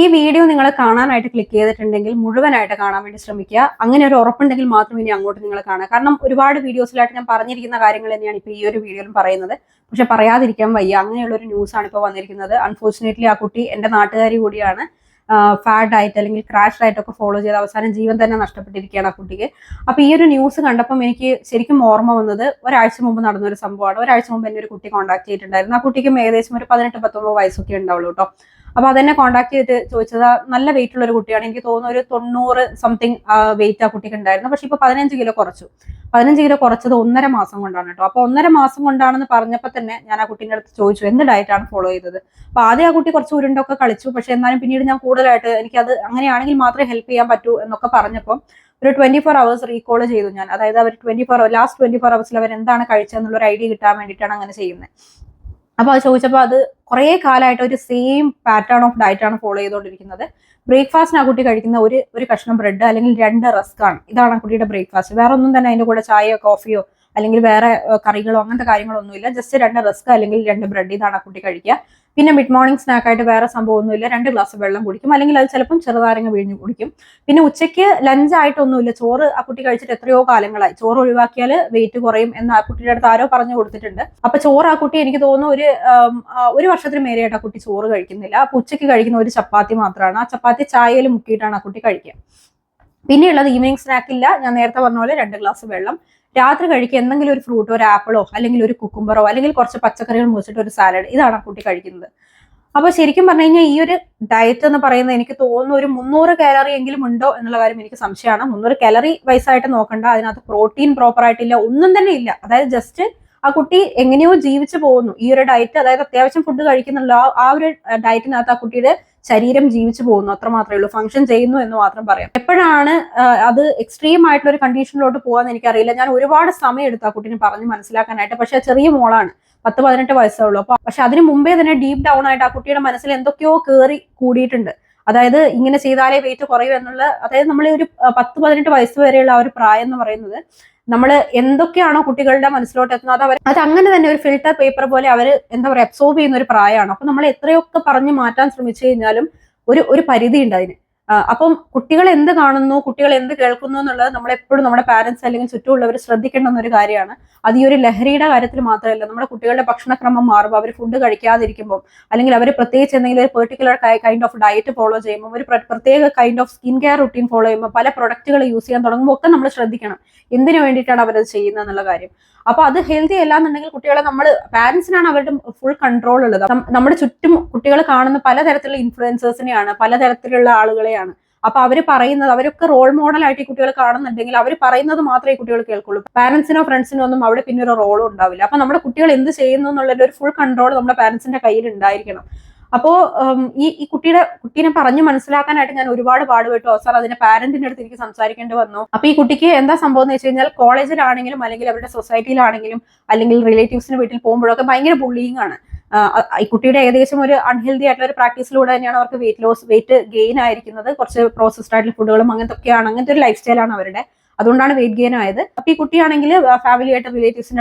ഈ വീഡിയോ നിങ്ങൾ കാണാനായിട്ട് ക്ലിക്ക് ചെയ്തിട്ടുണ്ടെങ്കിൽ മുഴുവനായിട്ട് കാണാൻ വേണ്ടി ശ്രമിക്കുക. അങ്ങനെ ഒരു ഉറപ്പുണ്ടെങ്കിൽ മാത്രം ഇനി അങ്ങോട്ട് നിങ്ങൾ കാണുക. കാരണം ഒരുപാട് വീഡിയോസിലായിട്ട് ഞാൻ പറഞ്ഞിരിക്കുന്ന കാര്യങ്ങൾ തന്നെയാണ് ഇപ്പോൾ ഈ ഒരു വീഡിയോയിലും പറയുന്നത്. പക്ഷെ പറയാതിരിക്കാൻ വയ്യ. അങ്ങനെയുള്ള ഒരു ന്യൂസാണ് ഇപ്പോൾ വന്നിരിക്കുന്നത്. അൺഫോർച്ചുനേറ്റ്ലി ആ കുട്ടി എന്റെ നാട്ടുകാരി കൂടിയാണ്. ഫാഡ് ആയിട്ട് അല്ലെങ്കിൽ ക്രാഷ് ആയിട്ടൊക്കെ ഫോളോ ചെയ്ത് അവസാനം ജീവൻ തന്നെ നഷ്ടപ്പെട്ടിരിക്കുകയാണ് ആ കുട്ടിക്ക്. അപ്പൊ ഈ ഒരു ന്യൂസ് കണ്ടപ്പം എനിക്ക് ശരിക്കും ഓർമ്മ വന്നത് ഒരാഴ്ച മുമ്പ് നടന്ന ഒരു സംഭവമാണ്. ഒരാഴ്ച മുമ്പ് എന്നെ ഒരു കുട്ടി കോൺടാക്ട് ചെയ്തിട്ടുണ്ടായിരുന്നു. ആ കുട്ടിക്കും ഏകദേശം ഒരു പതിനെട്ട് പത്തൊമ്പത് വയസ്സൊക്കെ ഉണ്ടാവുള്ളൂ കേട്ടോ. അപ്പൊ അതെന്നെ കോണ്ടാക്ട് ചെയ്തിട്ട് ചോദിച്ചത് നല്ല വെയിറ്റ് ഉള്ള ഒരു കുട്ടിയാണ്. എനിക്ക് തോന്നുന്നു ഒരു തൊണ്ണൂറ് സംതിങ് വെയിറ്റ് ആ കുട്ടിക്ക് ഉണ്ടായിരുന്നു. പക്ഷെ ഇപ്പൊ പതിനഞ്ച് കിലോ കുറച്ചു. പതിനഞ്ച് കിലോ കുറച്ചത് ഒന്നര മാസം കൊണ്ടാണ് കേട്ടോ അപ്പൊ ഒന്നര മാസം കൊണ്ടാണെന്ന് പറഞ്ഞപ്പോൾ തന്നെ ഞാൻ ആ കുട്ടീന്റെ അടുത്ത് ചോദിച്ചു എന്ത് ഡയറ്റാണ് ഫോളോ ചെയ്തത്? അപ്പൊ ആദ്യം ആ കുട്ടി കുറച്ച് ഉരുണ്ടൊക്കെ കളിച്ചു. പക്ഷെ എന്നാലും പിന്നീട് ഞാൻ കൂടുതലായിട്ട് അത് അങ്ങനെയാണെങ്കിൽ മാത്രമേ ഹെൽപ്പ് ചെയ്യാൻ പറ്റൂ എന്നൊക്കെ പറഞ്ഞപ്പോൾ ഒരു ട്വന്റി ഫോർ അവേഴ്സ് റീകോൾ ചെയ്തു ഞാൻ. അതായത് അവർ twenty four last twenty four അവേഴ്സിൽ അവർ എന്താണ് കഴിച്ചതെന്നുള്ള ഒരു ഐഡിയ കിട്ടാൻ വേണ്ടിയിട്ടാണ് അങ്ങനെ ചെയ്യുന്നത്. അപ്പൊ അത് ചോദിച്ചപ്പോൾ അത് കുറേ കാലമായിട്ട് ഒരു സെയിം പാറ്റേൺ ഓഫ് ഡയറ്റ് ആണ് ഫോളോ ചെയ്തുകൊണ്ടിരിക്കുന്നത് ബ്രേക്ക്ഫാസ്റ്റിന് ആ കുട്ടി കഴിക്കുന്ന ഒരു ഒരു കഷ്ണം ബ്രെഡ് അല്ലെങ്കിൽ രണ്ട് റസ്ക് ആണ്. ഇതാണ് ആ കുട്ടിയുടെ ബ്രേക്ക്ഫാസ്റ്റ് വേറെ ഒന്നും തന്നെ അതിന്റെ കൂടെ ചായയോ കോഫിയോ അല്ലെങ്കിൽ വേറെ കറികളോ അങ്ങനത്തെ കാര്യങ്ങളൊന്നുമില്ല. ജസ്റ്റ് രണ്ട് റസ്ക് അല്ലെങ്കിൽ രണ്ട് ബ്രെഡ് ഇതാണ് ആ കുട്ടി കഴിക്കുക. പിന്നെ മിഡ് മോർണിംഗ് സ്നാക്കായിട്ട് വേറെ സംഭവമൊന്നുമില്ല. രണ്ട് ഗ്ലാസ് വെള്ളം കുടിക്കും. അല്ലെങ്കിൽ അത് ചിലപ്പം ചെറുതാരങ്ങ വീഞ്ഞു കുടിക്കും. പിന്നെ ഉച്ചയ്ക്ക് ലഞ്ച് ആയിട്ടൊന്നുമില്ല. ചോറ് ആ കുട്ടി കഴിച്ചിട്ട് എത്രയോ കാലങ്ങളായി. ചോറ് ഒഴിവാക്കിയാൽ വെയിറ്റ് കുറയും എന്ന് ആ കുട്ടിയുടെ അടുത്ത് ആരോ പറഞ്ഞു കൊടുത്തിട്ടുണ്ട്. അപ്പൊ ചോറ് ആ കുട്ടി എനിക്ക് തോന്നുന്നു ഒരു ഒരു വർഷത്തിന് മേലെയായിട്ട് ആ കുട്ടി ചോറ് കഴിക്കുന്നില്ല. അപ്പൊ ഉച്ചയ്ക്ക് കഴിക്കുന്ന ഒരു ചപ്പാത്തി മാത്രമാണ്. ആ ചപ്പാത്തി ചായയിൽ മുക്കിയിട്ടാണ് ആ കുട്ടി കഴിക്കുക. പിന്നെയുള്ളത് ഈവനിങ് സ്നാക്ക് ഇല്ല. ഞാൻ നേരത്തെ പറഞ്ഞ പോലെ രണ്ട് ഗ്ലാസ് വെള്ളം. രാത്രി കഴിക്കുക എന്തെങ്കിലും ഒരു ഫ്രൂട്ടോ ഒരു ആപ്പിളോ അല്ലെങ്കിൽ ഒരു കുക്കുംബറോ അല്ലെങ്കിൽ കുറച്ച് പച്ചക്കറികൾ മുറിച്ചിട്ട് ഒരു സാലഡ് ഇതാണ് ആ കുട്ടി കഴിക്കുന്നത്. അപ്പൊ ശരിക്കും പറഞ്ഞു കഴിഞ്ഞാൽ ഈ ഒരു ഡയറ്റ് എന്ന് പറയുന്നത് എനിക്ക് തോന്നുന്നു ഒരു മുന്നൂറ് കാലറി എങ്കിലും ഉണ്ടോ എന്നുള്ള കാര്യം എനിക്ക് സംശയമാണ്. മുന്നൂറ് കാലറി വൈസായിട്ട് നോക്കണ്ട അതിനകത്ത് പ്രോട്ടീൻ പ്രോപ്പർ ആയിട്ടില്ല ഒന്നും തന്നെ ഇല്ല. അതായത് ജസ്റ്റ് ആ കുട്ടി എങ്ങനെയോ ജീവിച്ചു പോകുന്നു. ഈ ഒരു ഡയറ്റ് അതായത് അത്യാവശ്യം ഫുഡ് കഴിക്കുന്നുള്ള ആ- ഒരു ഡയറ്റിനകത്ത് ആ കുട്ടിയുടെ ശരീരം ജീവിച്ചു പോകുന്നു. അത്ര മാത്രമേ ഉള്ളൂ. ഫംഗ്ഷൻ ചെയ്യുന്നു എന്ന് മാത്രം പറയാം. എപ്പോഴാണ് അത് എക്സ്ട്രീം ആയിട്ടുള്ള ഒരു കണ്ടീഷനിലോട്ട് പോകാന്ന് എനിക്കറിയില്ല. ഞാൻ ഒരുപാട് സമയം എടുത്തു ആ കുട്ടീനെ പറഞ്ഞ് മനസ്സിലാക്കാനായിട്ട്. പക്ഷെ ചെറിയ മോളാണ്. പത്ത് പതിനെട്ട് വയസ്സേ ഉള്ളൂ. അപ്പൊ പക്ഷെ അതിന് മുമ്പേ തന്നെ ഡീപ് ഡൗൺ ആയിട്ട് ആ കുട്ടിയുടെ മനസ്സിൽ എന്തൊക്കെയോ കയറി കൂടിയിട്ടുണ്ട്. അതായത് ഇങ്ങനെ ചെയ്താലേ വെയിറ്റ് കുറയൂ എന്നുള്ള അതായത് നമ്മൾ ഒരു പത്ത് പതിനെട്ട് വയസ്സ് വരെയുള്ള ആ ഒരു പ്രായം എന്ന് പറയുന്നത് നമ്മൾ എന്തൊക്കെയാണോ കുട്ടികളുടെ മനസ്സിലോട്ട് എത്തുന്നത് അത് അവർ അത് അങ്ങനെ തന്നെ ഒരു ഫിൽട്ടർ പേപ്പർ പോലെ അവർ എന്താ പറയുക അബ്സോർബ് ചെയ്യുന്ന ഒരു പ്രായമാണ്. അപ്പൊ നമ്മൾ എത്രയൊക്കെ പറഞ്ഞു മാറ്റാൻ ശ്രമിച്ചു കഴിഞ്ഞാലും ഒരു ഒരു പരിധി ഉണ്ട് അതിന്. അപ്പം കുട്ടികൾ എന്ത് കാണുന്നു കുട്ടികൾ എന്ത് കേൾക്കുന്നു എന്നുള്ളത് നമ്മൾ എപ്പോഴും നമ്മുടെ പാരന്റ്സ് അല്ലെങ്കിൽ ചുറ്റുമുള്ളവർ ശ്രദ്ധിക്കേണ്ട ഒരു കാര്യമാണ്. അത് ഈ ഒരു ലഹരിയുടെ കാര്യത്തിൽ മാത്രമല്ല നമ്മുടെ കുട്ടികളുടെ ഭക്ഷണക്രമം മാറുമ്പോൾ അവർ ഫുഡ് കഴിക്കാതിരിക്കുമ്പോൾ അല്ലെങ്കിൽ അവർ പ്രത്യേകിച്ച് എന്തെങ്കിലും ഒരു particular kind of diet follow ചെയ്യുമ്പോൾ ഒരു പ്രത്യേക kind of skin care routine follow ചെയ്യുമ്പോൾ പല പ്രൊഡക്റ്റുകൾ യൂസ് ചെയ്യാൻ തുടങ്ങുമ്പോൾ ഒക്കെ നമ്മൾ ശ്രദ്ധിക്കണം. എന്തിനു വേണ്ടിയിട്ടാണ് അവരത് ചെയ്യുന്നത് എന്നുള്ള കാര്യം. അപ്പൊ അത് ഹെൽത്തി അല്ല എന്നുണ്ടെങ്കിൽ കുട്ടികളെ നമ്മൾ പാരന്റ്സിനാണ് അവരുടെ ഫുൾ കൺട്രോൾ ഉള്ളത്. നമ്മുടെ ചുറ്റും കുട്ടികൾ കാണുന്ന പലതരത്തിലുള്ള ഇൻഫ്ലുവൻസേഴ്സിനെയാണ് പലതരത്തിലുള്ള ആളുകളെയാണ് അപ്പൊ അവർ പറയുന്നത് അവരൊക്കെ റോൾ മോഡൽ ആയിട്ട് ഈ കുട്ടികൾ കാണുന്നുണ്ടെങ്കിൽ അവർ പറയുന്നത് മാത്രമേ കുട്ടികൾ കേൾക്കുള്ളൂ. പാരന്റ്സിനോ ഫ്രണ്ട്സിനോ ഒന്നും അവിടെ പിന്നെ ഒരു റോളും ഉണ്ടാവില്ല. അപ്പൊ നമ്മുടെ കുട്ടികൾ എന്ത് ചെയ്യുന്നു എന്നുള്ളതിന്റെ ഒരു ഫുൾ കൺട്രോൾ നമ്മുടെ പാരന്റ്സിന്റെ കയ്യിൽ ഉണ്ടായിരിക്കണം. അപ്പോ ഈ ഈ കുട്ടിയുടെ കുട്ടീനെ പറഞ്ഞു മനസ്സിലാക്കാനായിട്ട് ഞാൻ ഒരുപാട് പാടുപെട്ടു. സാർ അതിന്റെ പാരന്റിന്റെ അടുത്ത് എനിക്ക് സംസാരിക്കേണ്ടി വന്നു. അപ്പൊ ഈ കുട്ടിക്ക് എന്താ സംഭവം എന്ന് വെച്ച് കഴിഞ്ഞാൽ കോളേജിലാണെങ്കിലും അല്ലെങ്കിൽ അവരുടെ സൊസൈറ്റിയിലാണെങ്കിലും അല്ലെങ്കിൽ റിലേറ്റീവ്സിന്റെ വീട്ടിൽ പോകുമ്പോഴൊക്കെ ഭയങ്കര ബുള്ളിങ് ആണ്. ഈ കുട്ടിയുടെ ഏകദേശം ഒരു അൺഹെൽതി ആയിട്ടുള്ള ഒരു പ്രാക്ടീസിലൂടെ തന്നെയാണ് അവർക്ക് വെയിറ്റ് ലോസ് വെയിറ്റ് ഗെയിൻ ആയിരിക്കുന്നത്. കുറച്ച് പ്രോസസ്ഡ് ആയിട്ടുള്ള ഫുഡുകളും അങ്ങനത്തെ ഒക്കെയാണ് അങ്ങനത്തെ ഒരു ലൈഫ് സ്റ്റൈലാണ് അവരുടെ. അതുകൊണ്ടാണ് വെയിറ്റ് ഗെയിൻ ആയത് അപ്പൊ ഈ കുട്ടിയാണെങ്കിൽ ഫാമിലി ആയിട്ട്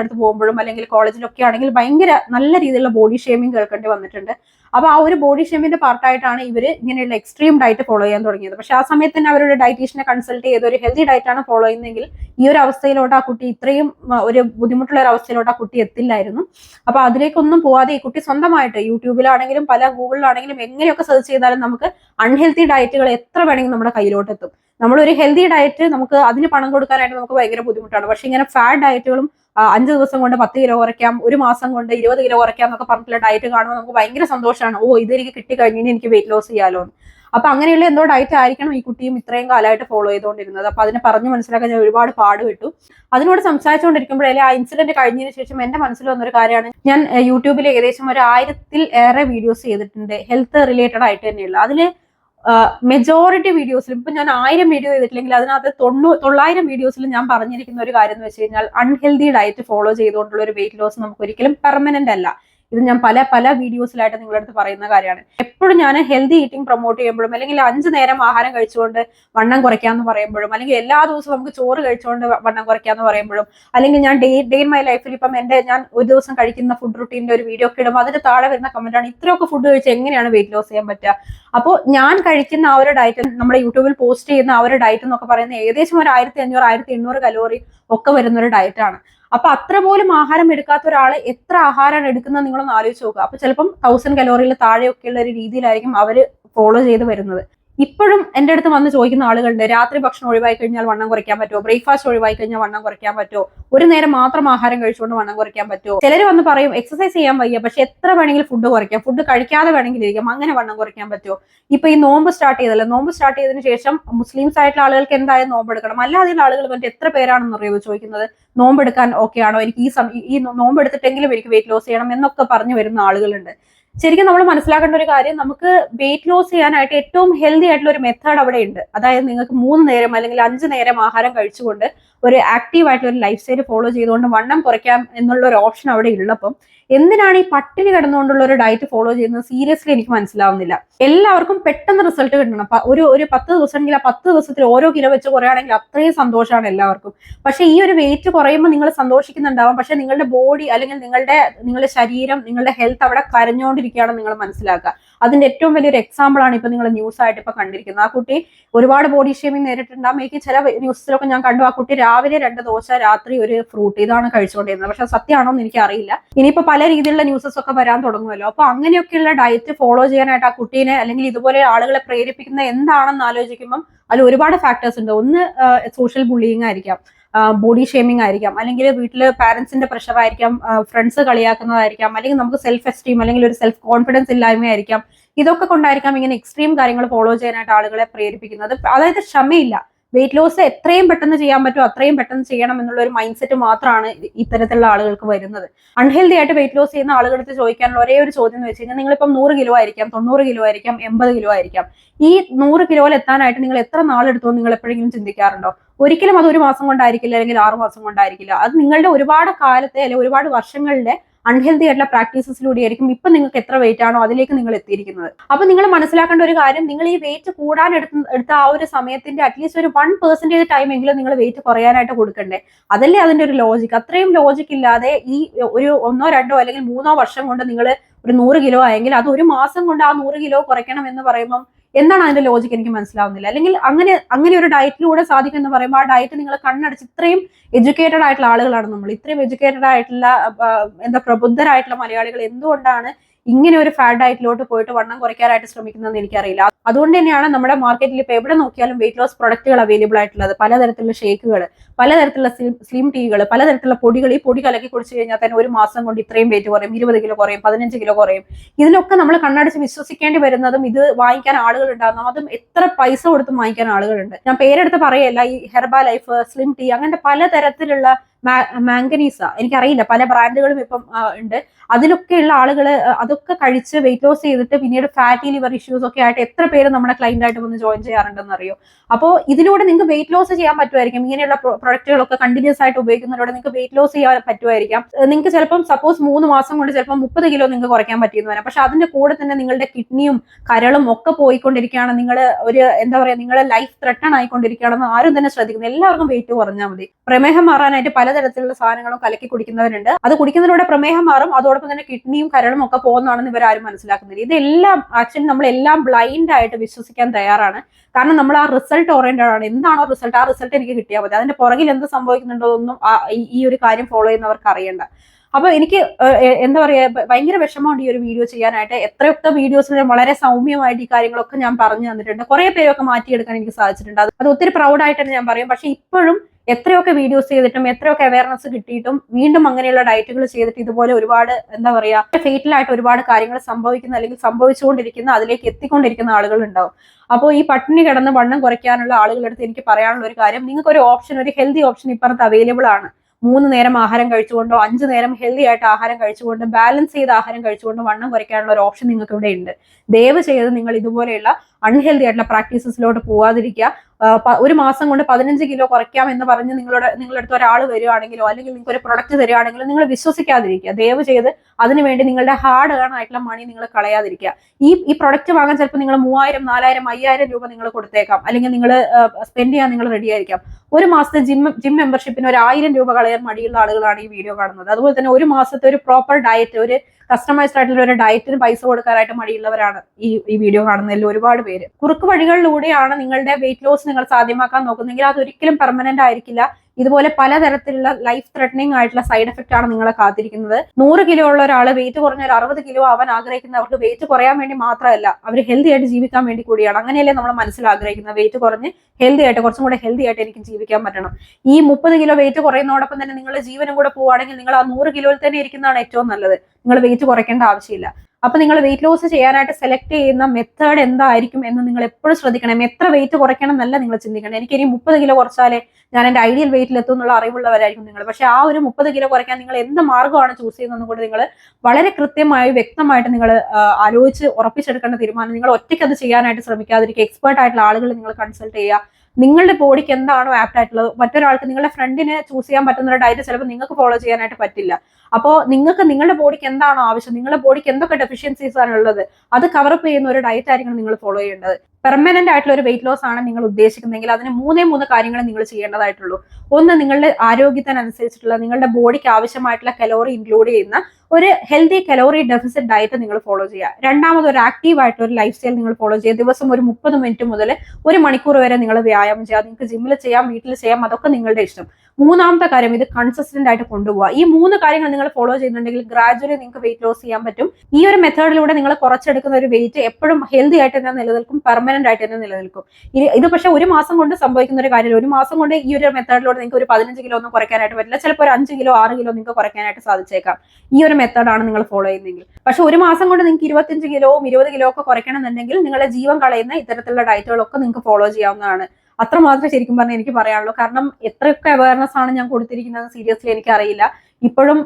അടുത്ത് പോകുമ്പോഴും അല്ലെങ്കിൽ കോളേജിലൊക്കെ ആണെങ്കിൽ ഭയങ്കര നല്ല രീതിയിലുള്ള ബോഡി ഷേമിംഗ് കേൾക്കേണ്ടി വന്നിട്ടുണ്ട്. അപ്പൊ ആ ഒരു ബോഡി ഷേമിന്റെ പാർട്ടായിട്ടാണ് ഇവർ ഇങ്ങനെയുള്ള എക്സ്ട്രീം ഡയറ്റ് ഫോളോ ചെയ്യാൻ തുടങ്ങിയത്. പക്ഷെ ആ സമയത്ത് തന്നെ അവരുടെ ഡയറ്റീഷ്യനെ കൺസൾട്ട് ചെയ്ത് ഒരു ഹെൽത്തി ഡയറ്റ് ആണ് ഫോളോ ചെയ്യുന്നതെങ്കിൽ ഈ ഒരു അവസ്ഥയിലോട്ട് ആ കുട്ടി ഇത്രയും ഒരു ബുദ്ധിമുട്ടുള്ള ഒരു അവസ്ഥയിലോട്ട് ആ കുട്ടി എത്തില്ലായിരുന്നു. അപ്പൊ അതിലേക്കൊന്നും പോവാതെ ഈ കുട്ടി സ്വന്തമായിട്ട് യൂട്യൂബിലാണെങ്കിലും പല ഗൂഗിളിലാണെങ്കിലും എങ്ങനെയൊക്കെ സെർച്ച് ചെയ്താലും നമുക്ക് അൺഹെൽത്തി ഡയറ്റുകൾ എത്ര വേണമെങ്കിലും നമ്മുടെ കയ്യിലോട്ട് എത്തും നമ്മൾ ഒരു ഹെൽത്തി ഡയറ്റ് നമുക്ക് അതിന് പണം കൊടുക്കാനായിട്ട് നമുക്ക് ഭയങ്കര ബുദ്ധിമുട്ടാണ്. പക്ഷെ ഇങ്ങനെ ഫാറ്റ് ഡയറ്റുകളും അഞ്ച് ദിവസം കൊണ്ട് പത്ത് കിലോ കുറയ്ക്കാം ഒരു മാസം കൊണ്ട് ഇരുപത് കിലോ കുറയ്ക്കാം എന്നൊക്കെ പറഞ്ഞിട്ടുള്ള ഡയറ്റ് കാണുമ്പോൾ നമുക്ക് ഭയങ്കര സന്തോഷമാണ് ഓ ഇത് എനിക്ക് കിട്ടി കഴിഞ്ഞ് ഇനി എനിക്ക് വെയിറ്റ് ലോസ് ചെയ്യാലോ അപ്പൊ അങ്ങനെയുള്ള എന്തോ ഡയറ്റ് ആയിരിക്കണം ഈ കുട്ടിയും ഇത്രയും കാലമായിട്ട് ഫോളോ ചെയ്തുകൊണ്ടിരുന്നത്. അപ്പൊ അതിനെ പറഞ്ഞു മനസ്സിലാക്കാൻ ഞാൻ ഒരുപാട് പാടുപെട്ടു അതിനോട് സംസാരിച്ചുകൊണ്ടിരിക്കുമ്പോഴേ ആ ഇൻസിഡന്റ് കഴിഞ്ഞതിന് ശേഷം എന്റെ മനസ്സിൽ വന്നൊരു കാര്യമാണ്. ഞാൻ യൂട്യൂബിൽ ഏകദേശം ഒരു ആയിരത്തിൽ ഏറെ വീഡിയോസ് ചെയ്തിട്ടുണ്ട്. ഹെൽത്ത് റിലേറ്റഡ് ആയിട്ട് തന്നെയുള്ള. അതിൽ മെജോറിറ്റി വീഡിയോസിലും ഇപ്പൊ ഞാൻ ആയിരം വീഡിയോ ചെയ്തിട്ടില്ലെങ്കിൽ അതിനകത്ത് തൊണ്ണൂ തൊള്ളായിരം വീഡിയോസിൽ ഞാൻ പറഞ്ഞിരിക്കുന്ന ഒരു കാര്യം എന്ന് വെച്ച് കഴിഞ്ഞാൽ അൺഹെൽതി ഡയറ്റ് ഫോളോ ചെയ്തുകൊണ്ടുള്ള ഒരു വെയിറ്റ് ലോസ് നമുക്ക് ഒരിക്കലും പെർമനന്റ് അല്ല. ഇത് ഞാൻ പല പല വീഡിയോസിലായിട്ട് നിങ്ങളുടെ അടുത്ത് പറയുന്ന കാര്യമാണ്. എപ്പോഴും ഞാൻ ഹെൽത്തി ഈറ്റിംഗ് പ്രൊമോട്ട് ചെയ്യുമ്പോഴും അല്ലെങ്കിൽ അഞ്ച് നേരം ആഹാരം കഴിച്ചുകൊണ്ട് വണ്ണം കുറയ്ക്കാന്ന് പറയുമ്പോഴും അല്ലെങ്കിൽ എല്ലാ ദിവസവും നമുക്ക് ചോറ് കഴിച്ചുകൊണ്ട് വണ്ണം കുറയ്ക്കാന്ന് പറയുമ്പോഴും അല്ലെങ്കിൽ ഞാൻ ഡേ ഡേ ഇൻ മൈ ലൈഫിൽ ഇപ്പം എന്റെ ഞാൻ ഒരു ദിവസം കഴിക്കുന്ന ഫുഡ് റുട്ടീന്റെ ഒരു വീഡിയോ ഒക്കെ ഇടുമ്പോൾ അതിന്റെ താഴെ വരുന്ന കമന്റാണ് ഇത്രയൊക്കെ ഫുഡ് കഴിച്ച് എങ്ങനെയാണ് വെയിറ്റ് ലോസ് ചെയ്യാൻ പറ്റുക? അപ്പോൾ ഞാൻ കഴിക്കുന്ന ആ ഒരു ഡയറ്റ് നമ്മുടെ യൂട്യൂബിൽ പോസ്റ്റ് ചെയ്യുന്ന ആ ഒരു ഡയറ്റ് എന്നൊക്കെ പറയുന്നത് ഏകദേശം ഒരു ആയിരത്തി അഞ്ഞൂറ് ആയിരത്തി എണ്ണൂറ് കലോറി ഒക്കെ വരുന്ന ഒരു ഡയറ്റാണ് അപ്പൊ അത്ര പോലും ആഹാരം എടുക്കാത്ത ഒരാൾ എത്ര ആഹാരമാണ് എടുക്കുന്നത് നിങ്ങളൊന്ന് ആലോചിച്ച് നോക്കുക അപ്പൊ ചിലപ്പം തൗസൻഡ് കലോറിയിൽ താഴെയൊക്കെയുള്ള ഒരു രീതിയിലായിരിക്കും അവർ ഫോളോ ചെയ്ത് വരുന്നത്. ഇപ്പോഴും എന്റെ അടുത്ത് വന്ന് ചോദിക്കുന്ന ആളുകളുണ്ട് രാത്രി ഭക്ഷണം ഒഴിവായി കഴിഞ്ഞാൽ വണ്ണം കുറയ്ക്കാൻ പറ്റുമോ? ബ്രേക്ക്ഫാസ്റ്റ് ഒഴിവായി കഴിഞ്ഞാൽ വണ്ണം കുറയ്ക്കാൻ പറ്റുമോ? ഒരു നേരം മാത്രം ആഹാരം കഴിച്ചുകൊണ്ട് വണ്ണം കുറയ്ക്കാൻ പറ്റുമോ? ചിലർ വന്ന് പറയും എക്സസൈസ് ചെയ്യാൻ വയ്യ പക്ഷെ എത്ര വേണമെങ്കിലും ഫുഡ് കുറയ്ക്കാം. ഫുഡ് കഴിക്കാതെ വേണമെങ്കിൽ ഇരിക്കാം. അങ്ങനെ വണ്ണം കുറയ്ക്കാൻ പറ്റുമോ? ഇപ്പൊ ഈ നോമ്പ് സ്റ്റാർട്ട് ചെയ്തല്ലോ? നോമ്പ് സ്റ്റാർട്ട് ചെയ്തതിനു ശേഷം മുസ്ലിംസ് ആയിട്ടുള്ള ആളുകൾക്ക് എന്തായാലും നോമ്പ് എടുക്കണം. അല്ലാതെയുള്ള ആളുകൾ മറ്റേ എത്ര പേരാണെന്ന് അറിയുമോ ചോദിക്കുന്നത്? നോമ്പ് എടുക്കാൻ ഓക്കെ ആണോ? എനിക്ക് ഈ സമയം ഈ നോമ്പ് എടുത്തിട്ടെങ്കിലും എനിക്ക് വെയിറ്റ് ലോസ് ചെയ്യണം എന്നൊക്കെ പറഞ്ഞു വരുന്ന ആളുകളുണ്ട്. ശരിക്കും നമ്മൾ മനസ്സിലാക്കേണ്ട ഒരു കാര്യം നമുക്ക് വെയിറ്റ് ലോസ് ചെയ്യാനായിട്ട് ഏറ്റവും ഹെൽത്തി ആയിട്ടുള്ള ഒരു മെത്തേഡ് അവിടെ ഉണ്ട്. അതായത് നിങ്ങൾക്ക് മൂന്ന് നേരം അല്ലെങ്കിൽ അഞ്ച് നേരം ആഹാരം കഴിച്ചുകൊണ്ട് ഒരു ആക്റ്റീവ് ആയിട്ടുള്ള ഒരു ലൈഫ് സ്റ്റൈൽ ഫോളോ ചെയ്തുകൊണ്ട് വണ്ണം കുറയ്ക്കാം എന്നുള്ള ഒരു ഓപ്ഷൻ അവിടെ ഉള്ളപ്പം എന്തിനാണ് ഈ പട്ടിണി കിടന്നുകൊണ്ടുള്ള ഒരു ഡയറ്റ് ഫോളോ ചെയ്യുന്നത്? സീരിയസ്ലി എനിക്ക് മനസ്സിലാവുന്നില്ല. എല്ലാവർക്കും പെട്ടെന്ന് റിസൾട്ട് കിട്ടണം. ഒരു ഒരു പത്ത് ദിവസമെങ്കിൽ ആ പത്ത് ദിവസത്തിൽ ഓരോ കിലോ വെച്ച് കുറയുകയാണെങ്കിൽ അത്രയും സന്തോഷമാണ് എല്ലാവർക്കും. പക്ഷെ ഈ ഒരു വെയിറ്റ് കുറയുമ്പോൾ നിങ്ങൾ സന്തോഷിക്കുന്നുണ്ടാവും. പക്ഷെ നിങ്ങളുടെ ബോഡി അല്ലെങ്കിൽ നിങ്ങളുടെ നിങ്ങളുടെ ശരീരം നിങ്ങളുടെ ഹെൽത്ത് അവിടെ കരഞ്ഞുകൊണ്ടിരിക്കുകയാണെന്ന് നിങ്ങൾ മനസ്സിലാക്കുക. അതിന്റെ ഏറ്റവും വലിയൊരു എക്സാമ്പിൾ ആണ് ഇപ്പൊ നിങ്ങൾ ന്യൂസ് ആയിട്ട് ഇപ്പൊ കണ്ടിരിക്കുന്നത്. ആ കുട്ടി ഒരുപാട് ബോഡി ഷേമിംഗ് നേരിട്ടുണ്ടാകും എനിക്ക് ചില ന്യൂസിലൊക്കെ ഞാൻ കണ്ടു. ആ കുട്ടി രാവിലെ രണ്ട് ദോശ രാത്രി ഒരു ഫ്രൂട്ട് ഇതാണ് കഴിച്ചുകൊണ്ടിരുന്നത്. പക്ഷെ സത്യമാണോ എന്ന് എനിക്ക് അറിയില്ല. ഇനിയിപ്പോ പല രീതിയിലുള്ള ന്യൂസസ് ഒക്കെ വരാൻ തുടങ്ങുമല്ലോ. അപ്പൊ അങ്ങനെയൊക്കെയുള്ള ഡയറ്റ് ഫോളോ ചെയ്യാനായിട്ട് ആ കുട്ടീനെ അല്ലെങ്കിൽ ഇതുപോലെ ആളുകളെ പ്രേരിപ്പിക്കുന്ന എന്താണെന്ന് ആലോചിക്കുമ്പം അതിൽ ഒരുപാട് ഫാക്ടേഴ്സ് ഉണ്ട്. ഒന്ന് സോഷ്യൽ ബുള്ളിങ് ആയിരിക്കാം. ബോഡി ഷേമിംഗ് ആയിരിക്കാം. അല്ലെങ്കിൽ വീട്ടിൽ പാരന്റ്സിന്റെ പ്രഷർ ആയിരിക്കാം ഫ്രണ്ട്സ് കളിയാക്കുന്നതായിരിക്കാം അല്ലെങ്കിൽ നമുക്ക് സെൽഫ് എസ്റ്റീം അല്ലെങ്കിൽ ഒരു സെൽഫ് കോൺഫിഡൻസ് ഇല്ലായ്മയായിരിക്കാം. ഇതൊക്കെ കൊണ്ടായിരിക്കാം ഇങ്ങനെ എക്സ്ട്രീം കാര്യങ്ങൾ ഫോളോ ചെയ്യാനായിട്ട് ആളുകളെ പ്രേരിപ്പിക്കുന്നത്. അതായത് ക്ഷമയില്ല. വെയിറ്റ് ലോസ് എത്രയും പെട്ടെന്ന് ചെയ്യാൻ പറ്റുമോ അത്രയും പെട്ടെന്ന് ചെയ്യണം എന്നുള്ള ഒരു മൈൻഡ് സെറ്റ് മാത്രമാണ് ഇത്തരത്തിലുള്ള ആളുകൾക്ക് വരുന്നത്. അൺഹെൽത്തി ആയിട്ട് വെയിറ്റ് ലോസ് ചെയ്യുന്ന ആളുകളെ ചോദിക്കാനുള്ള ഒരേ ഒരു ചോദ്യം എന്ന് വെച്ച് കഴിഞ്ഞാൽ നിങ്ങളിപ്പം നൂറ് കിലോ ആയിരിക്കാം തൊണ്ണൂറ് കിലോ ആയിരിക്കാം എൺപത് കിലോ ആയിരിക്കാം. ഈ നൂറ് കിലോയിൽ എത്താനായിട്ട് നിങ്ങൾ എത്ര നാളെടുത്തോ നിങ്ങൾ എപ്പോഴെങ്കിലും ചിന്തിക്കാറുണ്ടോ? ഒരിക്കലും അത് ഒരു മാസം കൊണ്ടായിരിക്കില്ല അല്ലെങ്കിൽ ആറു മാസം കൊണ്ടായിരിക്കില്ല. അത് നിങ്ങളുടെ ഒരുപാട് കാലത്തെ അല്ലെങ്കിൽ ഒരുപാട് വർഷങ്ങളുടെ അൺഹെൽത്തി ആയിട്ടുള്ള പ്രാക്ടീസസിലൂടെ ആയിരിക്കും ഇപ്പൊ നിങ്ങൾക്ക് എത്ര വെയിറ്റ് ആണോ അതിലേക്ക് നിങ്ങൾ എത്തിയിരിക്കുന്നത്. അപ്പൊ നിങ്ങൾ മനസ്സിലാക്കേണ്ട ഒരു കാര്യം നിങ്ങൾ ഈ വെയിറ്റ് കൂടാൻ എടുത്ത എടുത്ത ആ ഒരു സമയത്തിന്റെ അറ്റ്ലീസ്റ്റ് ഒരു വൺ പെർസെന്റേജ് ടൈം എങ്കിലും നിങ്ങൾ വെയിറ്റ് കുറയാനായിട്ട് കൊടുക്കണ്ടേ. അതല്ലേ അതിന്റെ ഒരു ലോജിക് അത്രയും ലോജിക് ഇല്ലാതെ ഈ ഒരു ഒന്നോ രണ്ടോ അല്ലെങ്കിൽ മൂന്നോ വർഷം കൊണ്ട് നിങ്ങൾ ഒരു നൂറ് കിലോ ആയെങ്കിൽ അത് ഒരു മാസം കൊണ്ട് ആ നൂറ് കിലോ കുറയ്ക്കണം എന്ന് പറയുമ്പോൾ എന്താണ് അതിന്റെ ലോജിക്ക് എനിക്ക് മനസ്സിലാവുന്നില്ല. അല്ലെങ്കിൽ അങ്ങനെ അങ്ങനെ ഒരു ഡയറ്റിലൂടെ സാധിക്കും എന്ന് പറയുമ്പോൾ ആ ഡയറ്റ് നിങ്ങൾ കണ്ണടച്ച് ഇത്രയും എഡ്യൂക്കേറ്റഡ് ആയിട്ടുള്ള ആളുകളാണ് നമ്മൾ. ഇത്രയും എഡ്യൂക്കേറ്റഡ് ആയിട്ടുള്ള എന്താ പ്രബുദ്ധരായിട്ടുള്ള മലയാളികൾ എന്തുകൊണ്ടാണ് ഇങ്ങനെ ഒരു ഫാറ്റ് ഡയറ്റിലോട്ട് പോയിട്ട് വണ്ണം കുറയ്ക്കാനായിട്ട് ശ്രമിക്കുന്നതെന്ന് എനിക്കറിയില്ല. അതുകൊണ്ട് തന്നെയാണ് നമ്മുടെ മാർക്കറ്റിൽ ഇപ്പോൾ എവിടെ നോക്കിയാലും വെയിറ്റ് ലോസ് പ്രൊഡക്റ്റുകൾ അവൈലബിൾ ആയിട്ടുള്ളത്. പലതരത്തിലുള്ള ഷേക്കുകൾ പലതരത്തിലുള്ള സ്ലിം ടീകൾ പലതരത്തിലുള്ള പൊടികൾ ഈ പൊടി കലക്കി കുടിച്ചു കഴിഞ്ഞാൽ തന്നെ ഒരു മാസം കൊണ്ട് ഇത്രയും വെയിറ്റ് കുറയും. ഇരുപത് കിലോ കുറയും പതിനഞ്ച് കിലോ കുറയും. ഇതിലൊക്കെ നമ്മൾ കണ്ണടച്ച് വിശ്വസിക്കേണ്ടി വരുന്നതും ഇത് വാങ്ങിക്കാൻ ആളുകൾ ഉണ്ടാകുന്നു അതും എത്ര പൈസ കൊടുത്തും വാങ്ങിക്കാൻ ആളുകളുണ്ട് ഞാൻ പേരെടുത്ത് പറയല്ല ഈ ഹെർബ ലൈഫ് സ്ലിം ടീ അങ്ങനത്തെ പലതരത്തിലുള്ള മാംഗനീസ. എനിക്കറിയില്ല. പല ബ്രാൻഡുകളും ഇപ്പം ഉണ്ട്. അതിലൊക്കെയുള്ള ആളുകൾ അതൊക്കെ കഴിച്ച് വെയിറ്റ് ലോസ് ചെയ്തിട്ട് പിന്നീട് ഫാറ്റി ലിവർ ഇഷ്യൂസ് ഒക്കെ ആയിട്ട് എത്ര പേര് നമ്മുടെ ക്ലൈന്റ് ആയിട്ട് വന്ന് ജോയിൻ ചെയ്യാറുണ്ടെന്ന് അറിയോ അപ്പോൾ ഇതിലൂടെ നിങ്ങൾക്ക് വെയിറ്റ് ലോസ് ചെയ്യാൻ പറ്റുമായിരിക്കും. ഇങ്ങനെയുള്ള പ്രൊഡക്റ്റുകളൊക്കെ കണ്ടിന്യൂസ് ആയിട്ട് ഉപയോഗിക്കുന്നതിലൂടെ നിങ്ങൾക്ക് വെയിറ്റ് ലോസ് ചെയ്യാൻ പറ്റുമായിരിക്കാം. നിങ്ങൾക്ക് ചിലപ്പം സപ്പോസ് മൂന്ന് മാസം കൊണ്ട് ചിലപ്പോൾ മുപ്പത് കിലോ നിങ്ങൾക്ക് കുറയ്ക്കാൻ പറ്റിയെന്ന് വരാം. പക്ഷെ അതിന്റെ കൂടെ തന്നെ നിങ്ങളുടെ കിഡ്നിയും കരളും ഒക്കെ പോയിക്കൊണ്ടിരിക്കുകയാണ്. നിങ്ങൾ ഒരു എന്താ പറയാ നിങ്ങളുടെ ലൈഫ് ത്രെട്ടൺ ആയിക്കൊണ്ടിരിക്കുകയാണെന്ന് ആരും തന്നെ ശ്രദ്ധിക്കുന്നു എല്ലാവർക്കും വെയിറ്റ് കുറഞ്ഞാൽ മതി. പ്രമേഹം മാറാനായിട്ട് പലതരത്തിലുള്ള സാധനങ്ങളും കലക്കി കുടിക്കുന്നവരുണ്ട്. അത് കുടിക്കുന്നതിലൂടെ പ്രമേഹം മാറും അതോടൊപ്പം തന്നെ കിഡ്നിയും കരളും ഒക്കെ പോകുന്നതാണെന്ന് ഇവരാരും മനസ്സിലാക്കുന്നില്ല. ഇതെല്ലാം ആക്ച്വലി നമ്മളെല്ലാം ബ്ലൈൻഡ് ആയിട്ട് വിശ്വസിക്കാൻ തയ്യാറാണ്. കാരണം നമ്മൾ ആ റിസൾട്ട് ഓറിയന്റഡ് ആണ്. എന്താണോ റിസൾട്ട് ആ റിസൾട്ട് എനിക്ക് കിട്ടിയാൽ മതി. അതിന്റെ പുറകിൽ എന്ത് സംഭവിക്കുന്നുണ്ടോ ഒന്നും ഈ- ഒരു കാര്യം ഫോളോ ചെയ്യുന്നവർക്ക് അറിയണ്ട. അപ്പൊ എനിക്ക് എന്താ പറയാ ഭയങ്കര വിഷമമുണ്ട് ഈ ഒരു വീഡിയോ ചെയ്യാനായിട്ട്. എത്രയൊക്കെ വീഡിയോസിൽ വളരെ സൗമ്യമായിട്ട് ഈ കാര്യങ്ങളൊക്കെ ഞാൻ പറഞ്ഞു തന്നിട്ടുണ്ട്. കുറെ പേരൊക്കെ മാറ്റിയെടുക്കാൻ എനിക്ക് സാധിച്ചിട്ടുണ്ട്. അത് ഒത്തിരി പ്രൗഡായിട്ട് തന്നെ ഞാൻ പറയും. പക്ഷെ ഇപ്പോഴും എത്രയൊക്കെ വീഡിയോസ് ചെയ്തിട്ടും എത്രയൊക്കെ അവയർനെസ് കിട്ടിയിട്ടും വീണ്ടും അങ്ങനെയുള്ള ഡയറ്റുകൾ ചെയ്തിട്ട് ഇതുപോലെ ഒരുപാട് എന്താ പറയാ ഫെയ്റ്റിലായിട്ട് ഒരുപാട് കാര്യങ്ങൾ സംഭവിക്കുന്ന അല്ലെങ്കിൽ സംഭവിച്ചുകൊണ്ടിരിക്കുന്ന അതിലേക്ക് എത്തിക്കൊണ്ടിരിക്കുന്ന ആളുകൾ ഉണ്ടാവും. അപ്പോൾ ഈ പട്ടിണി കിടന്ന് വണ്ണം കുറയ്ക്കാനുള്ള ആളുകളുടെ അടുത്ത് എനിക്ക് പറയാനുള്ള ഒരു കാര്യം നിങ്ങൾക്ക് ഒരു ഓപ്ഷൻ ഒരു ഹെൽത്തി ഓപ്ഷൻ ഇപ്പുറത്ത് അവൈലബിൾ ആണ്. മൂന്ന് നേരം ആഹാരം കഴിച്ചുകൊണ്ടോ അഞ്ച് നേരം ഹെൽത്തി ആയിട്ട് ആഹാരം കഴിച്ചുകൊണ്ട് ബാലൻസ് ചെയ്ത ആഹാരം കഴിച്ചുകൊണ്ട് വണ്ണം കുറയ്ക്കാനുള്ള ഒരു ഓപ്ഷൻ നിങ്ങൾക്ക് ഇവിടെ ഉണ്ട്. ദയവ് ചെയ്ത് നിങ്ങൾ ഇതുപോലെയുള്ള അൺഹെൽത്തി ആയിട്ടുള്ള പ്രാക്ടീസസിലോട്ട് പോവാതിരിക്കുക. ഒരു മാസം കൊണ്ട് പതിനഞ്ച് കിലോ കുറയ്ക്കാം എന്ന് പറഞ്ഞ് നിങ്ങളുടെ നിങ്ങളുടെ അടുത്ത് ഒരാൾ വരികയാണെങ്കിലോ അല്ലെങ്കിൽ നിങ്ങൾക്ക് ഒരു പ്രൊഡക്റ്റ് തരികയാണെങ്കിലോ നിങ്ങൾ വിശ്വസിക്കാതിരിക്കുക. ദയവ് ചെയ്ത് അതിനുവേണ്ടി നിങ്ങളുടെ ഹാർഡ് ഏൺ ആയിട്ടുള്ള മണി നിങ്ങൾ കളയാതിരിക്കുക. ഈ ഈ പ്രൊഡക്റ്റ് വാങ്ങാൻ ചിലപ്പോൾ നിങ്ങൾ മൂവായിരം നാലായിരം അയ്യായിരം രൂപ നിങ്ങൾ കൊടുത്തേക്കാം. അല്ലെങ്കിൽ നിങ്ങൾ സ്പെൻഡ് ചെയ്യാൻ നിങ്ങൾ റെഡി ആയിരിക്കാം. ഒരു മാസത്തെ ജിം ജിം മെമ്പർഷിപ്പിന് ഒരു ആയിരം രൂപ കളയാൻ മടിയുള്ള ആളുകളാണ് ഈ വീഡിയോ കാണുന്നത്. അതുപോലെ തന്നെ ഒരു മാസത്തെ ഒരു പ്രോപ്പർ ഡയറ്റ് ഒരു കസ്റ്റമൈസ്ഡ് ആയിട്ടുള്ള ഒരു ഡയറ്റിന് പൈസ കൊടുക്കാനായിട്ട് മടിയുള്ളവരാണ് ഈ ഈ വീഡിയോ കാണുന്നതിൽ ഒരുപാട് പേര്. കുറുക്ക് വഴികളിലൂടെയാണ് നിങ്ങളുടെ വെയിറ്റ് ലോസ് നിങ്ങൾ സാധ്യമാക്കാൻ നോക്കുന്നെങ്കിൽ അതൊരിക്കലും പെർമനന്റ് ആയിരിക്കില്ല. ഇതുപോലെ പലതരത്തിലുള്ള ലൈഫ് ത്രെറ്റനിങ് ആയിട്ടുള്ള സൈഡ് എഫക്റ്റ് ആണ് നിങ്ങളെ കാത്തിരിക്കുന്നത്. നൂറ് കിലോ ഉള്ള ഒരാൾ വെയിറ്റ് കുറഞ്ഞ ഒരു അറുപത് കിലോ ആവാൻ ആഗ്രഹിക്കുന്നവർക്ക് വെയിറ്റ് കുറയാൻ വേണ്ടി മാത്രമല്ല അവർ ഹെൽത്തി ആയിട്ട് ജീവിക്കാൻ വേണ്ടി കൂടിയാണ്. അങ്ങനെയല്ലേ നമ്മൾ മനസ്സിൽ ആഗ്രഹിക്കുന്നത്? വെയിറ്റ് കുറഞ്ഞ് ഹെൽത്തി ആയിട്ട് കുറച്ചും കൂടെ ഹെൽത്തി ആയിട്ട് എനിക്ക് ജീവിക്കാൻ പറ്റണം. ഈ മുപ്പത് കിലോ വെയിറ്റ് കുറയുന്നതോടൊപ്പം തന്നെ നിങ്ങളുടെ ജീവനും കൂടെ പോവുകയാണെങ്കിൽ നിങ്ങൾ ആ നൂറ് കിലോയിൽ തന്നെ ഇരിക്കുന്നതാണ് ഏറ്റവും നല്ലത്. നിങ്ങൾ വെയിറ്റ് കുറയ്ക്കേണ്ട ആവശ്യമില്ല. അപ്പൊ നിങ്ങൾ വെയിറ്റ് ലോസ് ചെയ്യാനായിട്ട് സെലക്ട് ചെയ്യുന്ന മെത്തേഡ് എന്തായിരിക്കും എന്ന് നിങ്ങൾ എപ്പോഴും ശ്രദ്ധിക്കണം. എത്ര വെയിറ്റ് കുറയ്ക്കണം എന്നല്ല നിങ്ങൾ ചിന്തിക്കണം. എനിക്ക് ഇനി മുപ്പത് കിലോ കുറച്ചാലേ ഞാൻ എന്റെ ഐഡിയൽ വെയിറ്റിൽ എത്തും എന്നുള്ള അറിവുള്ളവരായിരിക്കും നിങ്ങൾ. പക്ഷെ ആ ഒരു മുപ്പത് കിലോ കുറയ്ക്കാൻ നിങ്ങൾ എന്ത് മാർഗമാണ് ചൂസ് ചെയ്യുന്നതെന്ന് കൂടി നിങ്ങൾ വളരെ കൃത്യമായി വ്യക്തമായിട്ട് നിങ്ങൾ ആലോചിച്ച് ഉറപ്പിച്ചെടുക്കേണ്ട തീരുമാനം. നിങ്ങൾ ഒറ്റയ്ക്ക് അത് ചെയ്യാനായിട്ട് ശ്രമിക്കാതിരിക്കുക. എക്സ്പേർട്ട് ആയിട്ടുള്ള ആളുകൾ നിങ്ങൾ കൺസൾട്ട് ചെയ്യുക. നിങ്ങളുടെ ബോഡിക്ക് എന്താണോ ആപ്റ്റ് ആയിട്ടുള്ളത്. മറ്റൊരാൾക്ക് നിങ്ങളുടെ ഫ്രണ്ടിനെ ചൂസ് ചെയ്യാൻ പറ്റുന്ന ഒരു ഡയറ്റ് ചിലപ്പോൾ നിങ്ങൾക്ക് ഫോളോ ചെയ്യാനായിട്ട് പറ്റില്ല. അപ്പോൾ നിങ്ങൾക്ക് നിങ്ങളുടെ ബോഡിക്ക് എന്താണോ ആവശ്യം നിങ്ങളുടെ ബോഡിക്ക് എന്തൊക്കെ ഡെഫിഷ്യൻസീസ് ആണ് ഉള്ളത് അത് കവറപ്പ് ചെയ്യുന്ന ഒരു ഡയറ്റ് ആയിരിക്കണം നിങ്ങൾ ഫോളോ ചെയ്യേണ്ടത്. പെർമനന്റ് ആയിട്ടുള്ള ഒരു വെയിറ്റ് ലോസ് ആണ് നിങ്ങൾ ഉദ്ദേശിക്കുന്നതെങ്കിൽ അതിന് മൂന്നേ മൂന്ന് കാര്യങ്ങൾ നിങ്ങൾ ചെയ്യേണ്ടതായിട്ടുള്ളൂ. ഒന്ന് നിങ്ങളുടെ ആരോഗ്യത്തിനനുസരിച്ചിട്ടുള്ള നിങ്ങളുടെ ബോഡിക്ക് ആവശ്യമായിട്ടുള്ള കലോറി ഇൻക്ലൂഡ് ചെയ്യുന്ന ഒരു ഹെൽത്തി കലോറി ഡെഫിസിറ്റ് ഡയറ്റ് നിങ്ങൾ ഫോളോ ചെയ്യുക. രണ്ടാമത് ഒരു ആക്റ്റീവ് ആയിട്ട് ഒരു ലൈഫ് സ്റ്റൈൽ നിങ്ങൾ ഫോളോ ചെയ്യുക. ദിവസം ഒരു മുപ്പത് മിനിറ്റ് മുതൽ ഒരു മണിക്കൂർ വരെ നിങ്ങൾ വ്യായാമം ചെയ്യുക. നിങ്ങൾക്ക് ജിമ്മിൽ ചെയ്യാം വീട്ടിൽ ചെയ്യാം അതൊക്കെ നിങ്ങളുടെ ഇഷ്ടം. മൂന്നാമത്തെ കാര്യം ഇത് കൺസിസ്റ്റന്റ് ആയിട്ട് കൊണ്ടുപോകുക ഈ മൂന്ന് കാര്യങ്ങൾ നിങ്ങൾ ഫോളോ ചെയ്യുന്നുണ്ടെങ്കിൽ ഗ്രാജുവലി നിങ്ങൾക്ക് വെയിറ്റ് ലോസ് ചെയ്യാൻ പറ്റും. ഈ ഒരു മെത്തേഡിലൂടെ നിങ്ങൾ കുറച്ചെടുക്കുന്ന ഒരു വെയിറ്റ് എപ്പോഴും ഹെൽത്തി ആയിട്ട് തന്നെ നിലനിൽക്കും പെർമനന്റ് ആയിട്ട് തന്നെ നിലനിൽക്കും. ഇത് പക്ഷേ ഒരു മാസം കൊണ്ട് സംഭവിക്കുന്ന ഒരു കാര്യമില്ല. ഒരു മാസം കൊണ്ട് ഈ ഒരു മെത്തേഡിലൂടെ നിങ്ങൾക്ക് ഒരു പതിനഞ്ച് കിലോ ഒന്നും കുറയ്ക്കാനായിട്ട് പറ്റില്ല. ചിലപ്പോൾ ഒരു അഞ്ച് കിലോ ആറ് കിലോ നിങ്ങൾക്ക് കുറയ്ക്കാനായിട്ട് സാധിച്ചേക്കാം. ഈ ഒരു മെത്തേഡാണ് നിങ്ങൾ ഫോളോ ചെയ്യുന്നതെങ്കിൽ. പക്ഷെ ഒരു മാസം കൊണ്ട് നിങ്ങൾക്ക് ഇരുപത്തിയഞ്ച് കിലോ ഇരുപത് കിലോ ഒക്കെ കുറയ്ക്കണമെന്നുണ്ടെങ്കിൽ നിങ്ങളുടെ ജീവൻ കളയുന്ന ഇത്തരത്തിലുള്ള ഡയറ്റുകളൊക്കെ നിങ്ങൾക്ക് ഫോളോ ചെയ്യാവുന്നതാണ്. അത്രമാത്രം ശരിക്കും പറഞ്ഞാൽ എനിക്ക് പറയാനുള്ളൂ. കാരണം എത്രയൊക്കെ അവയർനെസ് ആണ് ഞാൻ കൊടുത്തിരിക്കുന്നത്? സീരിയസ്ലി എനിക്ക് അറിയില്ല ഇപ്പോഴും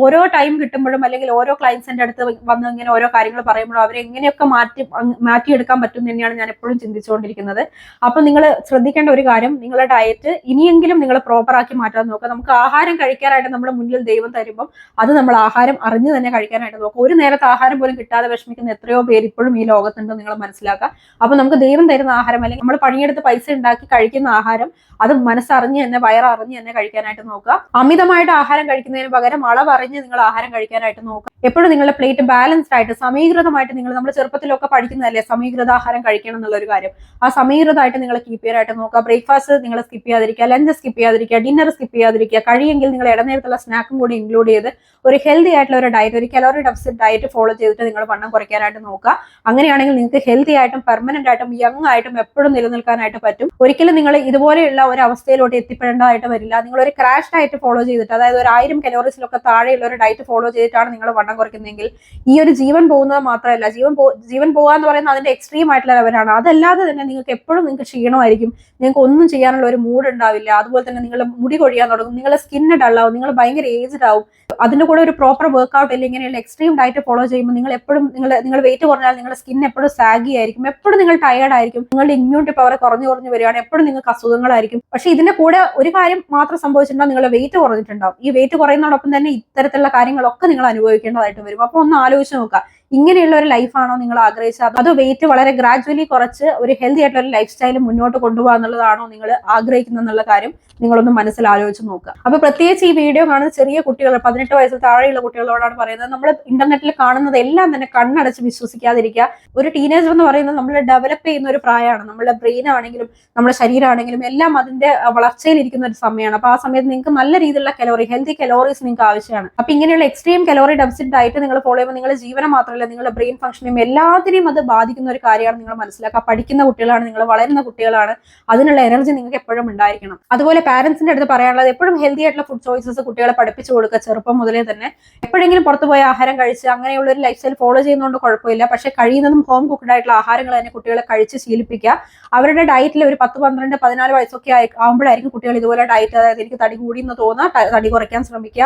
ഓരോ ടൈം കിട്ടുമ്പോഴും അല്ലെങ്കിൽ ഓരോ ക്ലയൻസിന്റെ അടുത്ത് വന്ന് ഇങ്ങനെ ഓരോ കാര്യങ്ങൾ പറയുമ്പോഴും അവരെ എങ്ങനെയൊക്കെ മാറ്റി മാറ്റിയെടുക്കാൻ പറ്റും തന്നെയാണ് ഞാൻ എപ്പോഴും ചിന്തിച്ചുകൊണ്ടിരിക്കുന്നത്. അപ്പൊ നിങ്ങൾ ശ്രദ്ധിക്കേണ്ട ഒരു കാര്യം നിങ്ങളുടെ ഡയറ്റ് ഇനിയെങ്കിലും നിങ്ങൾ പ്രോപ്പർ ആക്കി മാറ്റാൻ നോക്കുക. നമുക്ക് ആഹാരം കഴിക്കാനായിട്ട് നമ്മുടെ മുന്നിൽ ദൈവം തരുമ്പം അത് നമ്മൾ ആഹാരം അറിഞ്ഞു തന്നെ കഴിക്കാനായിട്ട് നോക്കുക. ഒരു നേരത്തെ ആഹാരം പോലും കിട്ടാതെ വിഷമിക്കുന്ന എത്രയോ പേര് ഇപ്പോഴും ഈ ലോകത്തുണ്ട് നിങ്ങൾ മനസ്സിലാക്കുക. അപ്പൊ നമുക്ക് ദൈവം തരുന്ന ആഹാരം അല്ലെങ്കിൽ നമ്മൾ പണിയെടുത്ത് പൈസ ഉണ്ടാക്കി കഴിക്കുന്ന ആഹാരം അത് മനസ്സറിഞ്ഞ് തന്നെ വയററിഞ്ഞ് തന്നെ കഴിക്കാനായിട്ട് നോക്കുക. അമിതമായിട്ട് ആഹാരം കഴിക്കുന്നതിന് പകരം അളവറിഞ്ഞ് നിങ്ങൾ ആഹാരം കഴിക്കാനായിട്ട് നോക്കുക. എപ്പോഴും നിങ്ങളുടെ പ്ലേറ്റ് ബാലൻസ്ഡ് ആയിട്ട് സമീകൃതമായിട്ട് നിങ്ങൾ നമ്മൾ ചെറുപ്പത്തിലൊക്കെ പഠിക്കുന്നതല്ലേ? സമീകൃത ആഹാരം കഴിക്കണം എന്നുള്ള ഒരു കാര്യം. ആ സമീകൃതമായിട്ട് നിങ്ങൾ കീപ്പ് ചെയ്യാനായിട്ട് നോക്കുക. ബ്രേക്ക്ഫാസ്റ്റ് നിങ്ങൾ സ്കിപ്പ് ചെയ്യാതിരിക്കുക. ലഞ്ച് സ്കിപ്പ് ചെയ്യാതിരിക്കുക. ഡിന്നർ സ്കിപ്പ് ചെയ്യാതിരിക്കുക. കഴിയെങ്കിൽ നിങ്ങൾ ഇടനേരത്തുള്ള സ്നാക്കും കൂടി ഇൻക്ലൂഡ് ചെയ്ത് ഒരു ഹെൽത്തി ആയിട്ടുള്ള ഒരു ഡയറ്റ് ഒരു കലോറി ഡെഫിസിറ്റ് ഡയറ്റ് ഫോളോ ചെയ്തിട്ട് നിങ്ങൾ വണ്ണം കുറയ്ക്കാനായിട്ട് നോക്കുക. അങ്ങനെയാണെങ്കിൽ നിങ്ങൾക്ക് ഹെൽത്തി ആയിട്ടും പെർമനന്റ് ആയിട്ടും യങ് ആയിട്ടും എപ്പോഴും നിലനിൽക്കാനായിട്ട് പറ്റും. ഒരിക്കലും നിങ്ങൾ ഇതുപോലെയുള്ള ഒരു അവസ്ഥയിലോട്ട് എത്തിപ്പെടേണ്ടതായിട്ട് വരില്ല. നിങ്ങൾ ഒരു ക്രാഷ് ഡയറ്റ് ഫോളോ ചെയ്തിട്ട് അതായത് ഒരു ആയിരം കലോറീസിലൊക്കെ താഴെയുള്ള ഒരു ഡയറ്റ് ഫോളോ ചെയ്തിട്ടാണ് നിങ്ങൾ വണ്ണം കുറയ്ക്കുന്നതെങ്കിൽ ഈ ഒരു ജീവൻ പോകുന്നത് മാത്രമല്ല ജീവൻ ജീവൻ പോകുക എന്ന് പറയുന്നത് അതിന്റെ എക്സ്ട്രീം ആയിട്ടുള്ള ലെവലാണ് അതല്ലാതെ തന്നെ നിങ്ങൾക്ക് എപ്പോഴും നിങ്ങൾക്ക് ക്ഷീണമായിരിക്കും. നിങ്ങൾക്ക് ഒന്നും ചെയ്യാനുള്ള ഒരു മൂഡ് ഉണ്ടാവില്ല. അതുപോലെ തന്നെ നിങ്ങളുടെ മുടി കൊഴിയാൻ തുടങ്ങും. നിങ്ങളുടെ സ്കിന്ന് ഡള്ളാവും നിങ്ങൾ ഭയങ്കര ഏജ്ഡ് ആവും. അതിന്റെ കൂടെ ഒരു പ്രോപ്പർ വർക്ക്ഔട്ട് അല്ലെങ്കിൽ ഇങ്ങനെയുള്ള എക്സ്ട്രീം ഡയറ്റ് ഫോളോ ചെയ്യുമ്പോൾ നിങ്ങൾ എപ്പോഴും നിങ്ങൾ നിങ്ങൾ വെയിറ്റ് കുറഞ്ഞാൽ നിങ്ങളുടെ സ്കിൻ എപ്പോഴും സാഗി ആയിരിക്കും. എപ്പോഴും നിങ്ങൾ ടയേർഡ് ആയിരിക്കും. നിങ്ങളുടെ ഇമ്മ്യൂണിറ്റി പവർ കുറഞ്ഞു കുറഞ്ഞു വരികയാണ്. എപ്പോഴും നിങ്ങൾക്ക് അസുഖങ്ങളായിരിക്കും. പക്ഷേ ഇതിന്റെ കൂടെ ഒരു കാര്യം മാത്രം സംഭവിച്ചിട്ടുണ്ടാവും നിങ്ങളുടെ വെയിറ്റ് കുറഞ്ഞിട്ടുണ്ടാവും. ഈ വെയിറ്റ് കുറയുന്നതോടൊപ്പം തന്നെ ഇത്തരത്തിലുള്ള കാര്യങ്ങളൊക്കെ നിങ്ങൾ അനുഭവിക്കേണ്ടതായിട്ട് വരും. അപ്പൊ ഒന്ന് ആലോചിച്ച് നോക്കുക. ഇങ്ങനെയുള്ള ഒരു ലൈഫാണോ നിങ്ങൾ ആഗ്രഹിച്ചത്? അതോ വെയിറ്റ് വളരെ ഗ്രാജുവലി കുറച്ച് ഒരു ഹെൽത്തി ആയിട്ടുള്ള ഒരു ലൈഫ് സ്റ്റൈൽ മുന്നോട്ട് കൊണ്ടുപോകുക എന്നുള്ളതാണോ നിങ്ങൾ ആഗ്രഹിക്കുന്നത് എന്നുള്ള കാര്യം നിങ്ങളൊന്ന് മനസ്സിൽ ആലോചിച്ച് നോക്കുക. അപ്പൊ പ്രത്യേകിച്ച് ഈ വീഡിയോ കാണുന്ന ചെറിയ കുട്ടികൾ പതിനെട്ട് വയസ്സിൽ താഴെയുള്ള കുട്ടികളോടാണ് പറയുന്നത് നമ്മൾ ഇന്റർനെറ്റിൽ കാണുന്നത് എല്ലാം തന്നെ കണ്ണടച്ച് വിശ്വസിക്കാതിരിക്കുക. ഒരു ടീനേജർ എന്ന് പറയുന്നത് നമ്മൾ ഡെവലപ്പ് ചെയ്യുന്ന ഒരു പ്രായമാണ്. നമ്മുടെ ബ്രെയിൻ ആണെങ്കിലും നമ്മുടെ ശരീരമാണെങ്കിലും എല്ലാം അതിന്റെ വളർച്ചയിൽ ഇരിക്കുന്ന ഒരു സമയമാണ്. അപ്പൊ ആ സമയത്ത് നിങ്ങൾക്ക് നല്ല രീതിയിലുള്ള കലോറി ഹെൽത്തി കലോറീസ് നിങ്ങൾക്ക് ആവശ്യമാണ്. അപ്പൊ ഇങ്ങനെയുള്ള എക്സ്ട്രീം കലോറി ഡെഫിസിറ്റ് ഡയറ്റ് നിങ്ങൾ ഫോളോ ചെയ്യുമ്പോൾ നിങ്ങളുടെ ജീവനം മാത്രമല്ല നിങ്ങളുടെ ബ്രെയിൻ ഫംഗ്ഷനെയും എല്ലാത്തിനെയും അത് ബാധിക്കുന്ന ഒരു കാര്യമാണ് നിങ്ങൾ മനസ്സിലാക്കുക. പഠിക്കുന്ന കുട്ടികളാണ് നിങ്ങൾ വളരുന്ന കുട്ടികളാണ്. അതിനുള്ള എനർജി നിങ്ങൾക്ക് എപ്പോഴും ഉണ്ടായിരിക്കണം. അതുപോലെ പാരന്റ്സിന്റെ അടുത്ത് പറയാനുള്ളത് എപ്പോഴും ഹെൽത്തി ആയിട്ടുള്ള ഫുഡ് ചോയ്സസ് കുട്ടികളെ പഠിപ്പിച്ചു കൊടുക്കുക ചെറുപ്പം മുതലേ തന്നെ. എപ്പോഴെങ്കിലും പുറത്തു പോയി ആഹാരം കഴിച്ച് അങ്ങനെയുള്ള ഒരു ലൈഫ് സ്റ്റൈൽ ഫോളോ ചെയ്യുന്നതുകൊണ്ട് കുഴപ്പമില്ല. പക്ഷേ കഴിയുന്നതും ഹോം കുക്ക്ഡ് ആയിട്ടുള്ള ആഹാരങ്ങൾ തന്നെ കുട്ടികളെ കഴിച്ച് ശീലിപ്പിക്കുക. അവരുടെ ഡയറ്റിൽ ഒരു പത്ത് പന്ത്രണ്ട് പതിനാല് വയസ്സൊക്കെ ആകുമ്പോഴായിരിക്കും കുട്ടികൾ ഇതുപോലെ ഡയറ്റ് അതായത് എനിക്ക് തടി കൂടി എന്ന് തോന്നുക തടി കുറയ്ക്കാൻ ശ്രമിക്കുക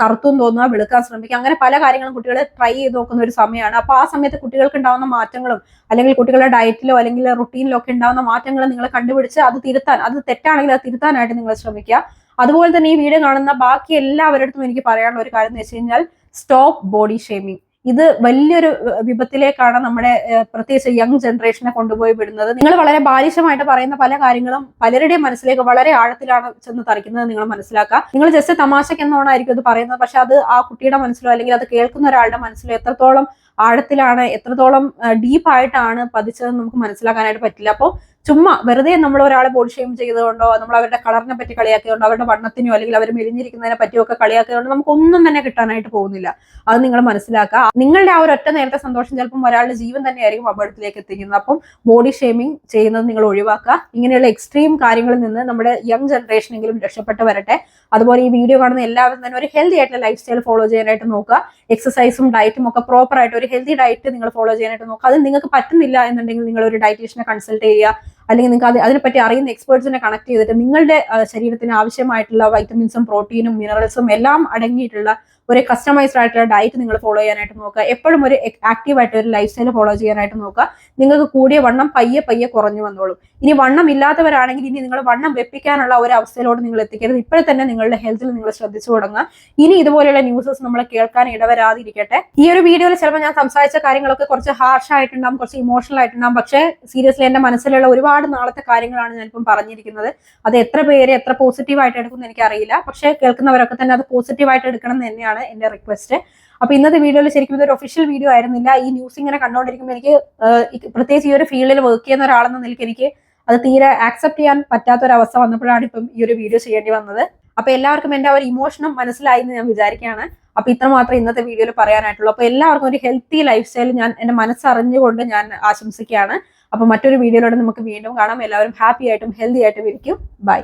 കറുത്തും തോന്നുക വെളുക്കാൻ ശ്രമിക്കുക അങ്ങനെ പല കാര്യങ്ങളും കുട്ടികളെ ട്രൈ ചെയ്ത് നോക്കുന്ന ഒരു സമയമാണ്. അപ്പൊ ആ സമയത്ത് കുട്ടികൾക്ക് ഉണ്ടാവുന്ന മാറ്റങ്ങളും അല്ലെങ്കിൽ കുട്ടികളുടെ ഡയറ്റിലോ അല്ലെങ്കിൽ റുട്ടീനിലോ ഒക്കെ ഉണ്ടാവുന്ന മാറ്റങ്ങൾ നിങ്ങൾ കണ്ടുപിടിച്ച് അത് തിരുത്താൻ അത് തെറ്റാണെങ്കിൽ അത് തിരുത്താനായിട്ട് നിങ്ങൾ ശ്രമിക്കുക. അതുപോലെ തന്നെ ഈ വീഡിയോ കാണുന്ന ബാക്കി എല്ലാവരുടെ അടുത്തും എനിക്ക് പറയാനുള്ള ഒരു കാര്യം എന്ന് വെച്ച് കഴിഞ്ഞാൽ സ്റ്റോപ്പ് ബോഡി ഷേമിങ് ഇത് വലിയൊരു വിപത്തിലേക്കാണ് നമ്മുടെ പ്രത്യേകിച്ച് യങ് ജനറേഷനെ കൊണ്ടുപോയി വിടുന്നത്. നിങ്ങൾ വളരെ ബാലിശമായിട്ട് പറയുന്ന പല കാര്യങ്ങളും പലരുടെയും മനസ്സിലേക്ക് വളരെ ആഴത്തിലാണ് ചെന്ന് തറിക്കുന്നത് നിങ്ങൾ മനസ്സിലാക്കുക. നിങ്ങൾ ജസ്റ്റ് തമാശക്ക് എന്നോണായിരിക്കും ഇത് പറയുന്നത്. പക്ഷെ അത് ആ കുട്ടിയുടെ മനസ്സിലോ അല്ലെങ്കിൽ അത് കേൾക്കുന്ന ഒരാളുടെ മനസ്സിലോ എത്രത്തോളം ആഴത്തിലാണ് എത്രത്തോളം ഡീപ്പായിട്ടാണ് പതിച്ചതെന്ന് നമുക്ക് മനസ്സിലാക്കാനായിട്ട് പറ്റില്ല. അപ്പോൾ ചുമ്മാ വെറുതെ നമ്മൾ ഒരാളെ ബോഡി ഷെയിം ചെയ്തുകൊണ്ടോ നമ്മൾ അവരുടെ കളറിനെ പറ്റി കളിയാക്കിയതുകൊണ്ടോ അവരുടെ വണ്ണത്തിനോ അല്ലെങ്കിൽ അവർ മെലിഞ്ഞിരിക്കുന്നതിനെ പറ്റിയോ ഒക്കെ കളിയാക്കിയതുകൊണ്ട് നമുക്ക് ഒന്നും തന്നെ കിട്ടാനായിട്ട് പോകുന്നില്ല. അത് നിങ്ങൾ മനസ്സിലാക്കുക. നിങ്ങളുടെ ആ ഒരു ഒറ്റ നേരത്തെ സന്തോഷം ചിലപ്പം ഒരാളുടെ ജീവൻ തന്നെയായിരിക്കും അപകടത്തിലേക്ക് എത്തിക്കുന്നത്. അപ്പം ബോഡി ഷെയിമിങ് ചെയ്യുന്നത് നിങ്ങൾ ഒഴിവാക്കുക. ഇങ്ങനെയുള്ള എക്സ്ട്രീം കാര്യങ്ങളിൽ നിന്ന് നമ്മുടെ യങ് ജനറേഷനെങ്കിലും രക്ഷപ്പെട്ട് വരട്ടെ. അതുപോലെ ഈ വീഡിയോ കാണുന്ന എല്ലാവരും തന്നെ ഒരു ഹെൽത്തി ആയിട്ടുള്ള ലൈഫ് സ്റ്റൈൽ ഫോളോ ചെയ്യാനായിട്ട് നോക്കുക. എക്സസൈസും ഡയറ്റും ഒക്കെ പ്രോപ്പർ ആയിട്ട് ഒരു ഹെൽത്തി ഡയറ്റ് നിങ്ങൾ ഫോളോ ചെയ്യാനായിട്ട് നോക്കുക. അത് നിങ്ങൾക്ക് പറ്റുന്നില്ല എന്നുണ്ടെങ്കിൽ നിങ്ങൾ ഒരു ഡയറ്റീഷ്യനെ കൺസൾട്ട് ചെയ്യുക. അല്ലെങ്കിൽ നിങ്ങൾക്ക് അത് അതിനെപ്പറ്റി അറിയുന്ന എക്സ്പേർട്സിനെ കണക്ട് ചെയ്തിട്ട് നിങ്ങളുടെ ശരീരത്തിന് ആവശ്യമായിട്ടുള്ള വൈറ്റമിൻസും പ്രോട്ടീനും മിനറൽസും എല്ലാം അടങ്ങിയിട്ടുള്ള ഒരു കസ്റ്റമൈസ്ഡ് ആയിട്ടുള്ള ഡയറ്റ് നിങ്ങൾ ഫോളോ ചെയ്യാനായിട്ട് നോക്കുക. എപ്പോഴും ഒരു ആക്റ്റീവ് ആയിട്ട് ഒരു ലൈഫ് സ്റ്റൈൽ ഫോളോ ചെയ്യാനായിട്ട് നോക്കുക. നിങ്ങൾക്ക് കൂടിയ വണ്ണം പയ്യെ പയ്യെ കുറഞ്ഞു വന്നോളും. ഇനി വണ്ണം ഇല്ലാത്തവരാണെങ്കിൽ ഇനി നിങ്ങൾ വണ്ണം വെപ്പിക്കാനുള്ള ഒരു അവസ്ഥയിലോട്ട് നിങ്ങൾ എത്തിക്കരുത്. ഇപ്പോഴെ തന്നെ നിങ്ങളുടെ ഹെൽത്തിൽ നിങ്ങൾ ശ്രദ്ധിച്ചു തുടങ്ങുക. ഇനി ഇതുപോലെയുള്ള ന്യൂസസ് നമ്മൾ കേൾക്കാൻ ഇടവരാതിരിക്കട്ടെ. ഈ ഒരു വീഡിയോയിൽ ചിലപ്പോൾ ഞാൻ സംസാരിച്ച കാര്യങ്ങളൊക്കെ കുറച്ച് ഹാർഷ് ആയിട്ടുണ്ടാകും കുറച്ച് ഇമോഷണൽ ആയിട്ടുണ്ടാകും പക്ഷേ സീരിയസ്ലി എന്റെ മനസ്സിലുള്ള ഒരുപാട് നാളത്തെ കാര്യങ്ങളാണ് ഞാനിപ്പം പറഞ്ഞിരിക്കുന്നത്. അത് എത്ര പേര് എത്ര പോസിറ്റീവായിട്ട് ആയിട്ട് എടുക്കും എനിക്ക് അറിയില്ല പക്ഷേ കേൾക്കുന്നവരൊക്കെ തന്നെ അത് പോസിറ്റീവായിട്ട് എടുക്കണം എന്ന് തന്നെയാണ് എന്റെ റിക്വസ്റ്റ് അപ്പൊ ഇന്നത്തെ വീഡിയോയിൽ ശരിക്കും ഇതൊരു ഒഫീഷ്യൽ വീഡിയോ ആയിരുന്നില്ല. ഈ ന്യൂസ് ഇങ്ങനെ കണ്ടുകൊണ്ടിരിക്കുമ്പോൾ എനിക്ക് പ്രത്യേകിച്ച് ഈ ഒരു ഫീൽഡിൽ വർക്ക് ചെയ്യുന്ന ഒരാളെന്ന നിലയ്ക്ക് എനിക്ക് അത് തീരെ ആക്സെപ്റ്റ് ചെയ്യാൻ പറ്റാത്ത ഒരു അവസ്ഥ വന്നപ്പോഴാണ് ഇപ്പം ഈ ഒരു വീഡിയോ ചെയ്യേണ്ടി വന്നത്. അപ്പൊ എല്ലാവർക്കും എന്റെ ആ ഒരു ഇമോഷനും മനസ്സിലായി എന്ന് ഞാൻ വിചാരിക്കുകയാണ്. അപ്പൊ ഇത്ര മാത്രം ഇന്നത്തെ വീഡിയോയിൽ പറയാനായിട്ടുള്ളൂ. അപ്പൊ എല്ലാവർക്കും ഒരു ഹെൽത്തി ലൈഫ് സ്റ്റൈൽ ഞാൻ എന്റെ മനസ്സറിഞ്ഞുകൊണ്ട് ഞാൻ ആശംസിക്കുകയാണ്. അപ്പൊ മറ്റൊരു വീഡിയോയിലൂടെ നമുക്ക് വീണ്ടും കാണാം. എല്ലാവരും ഹാപ്പി ആയിട്ടും ഹെൽത്തി ആയിട്ടും ഇരിക്കും. ബൈ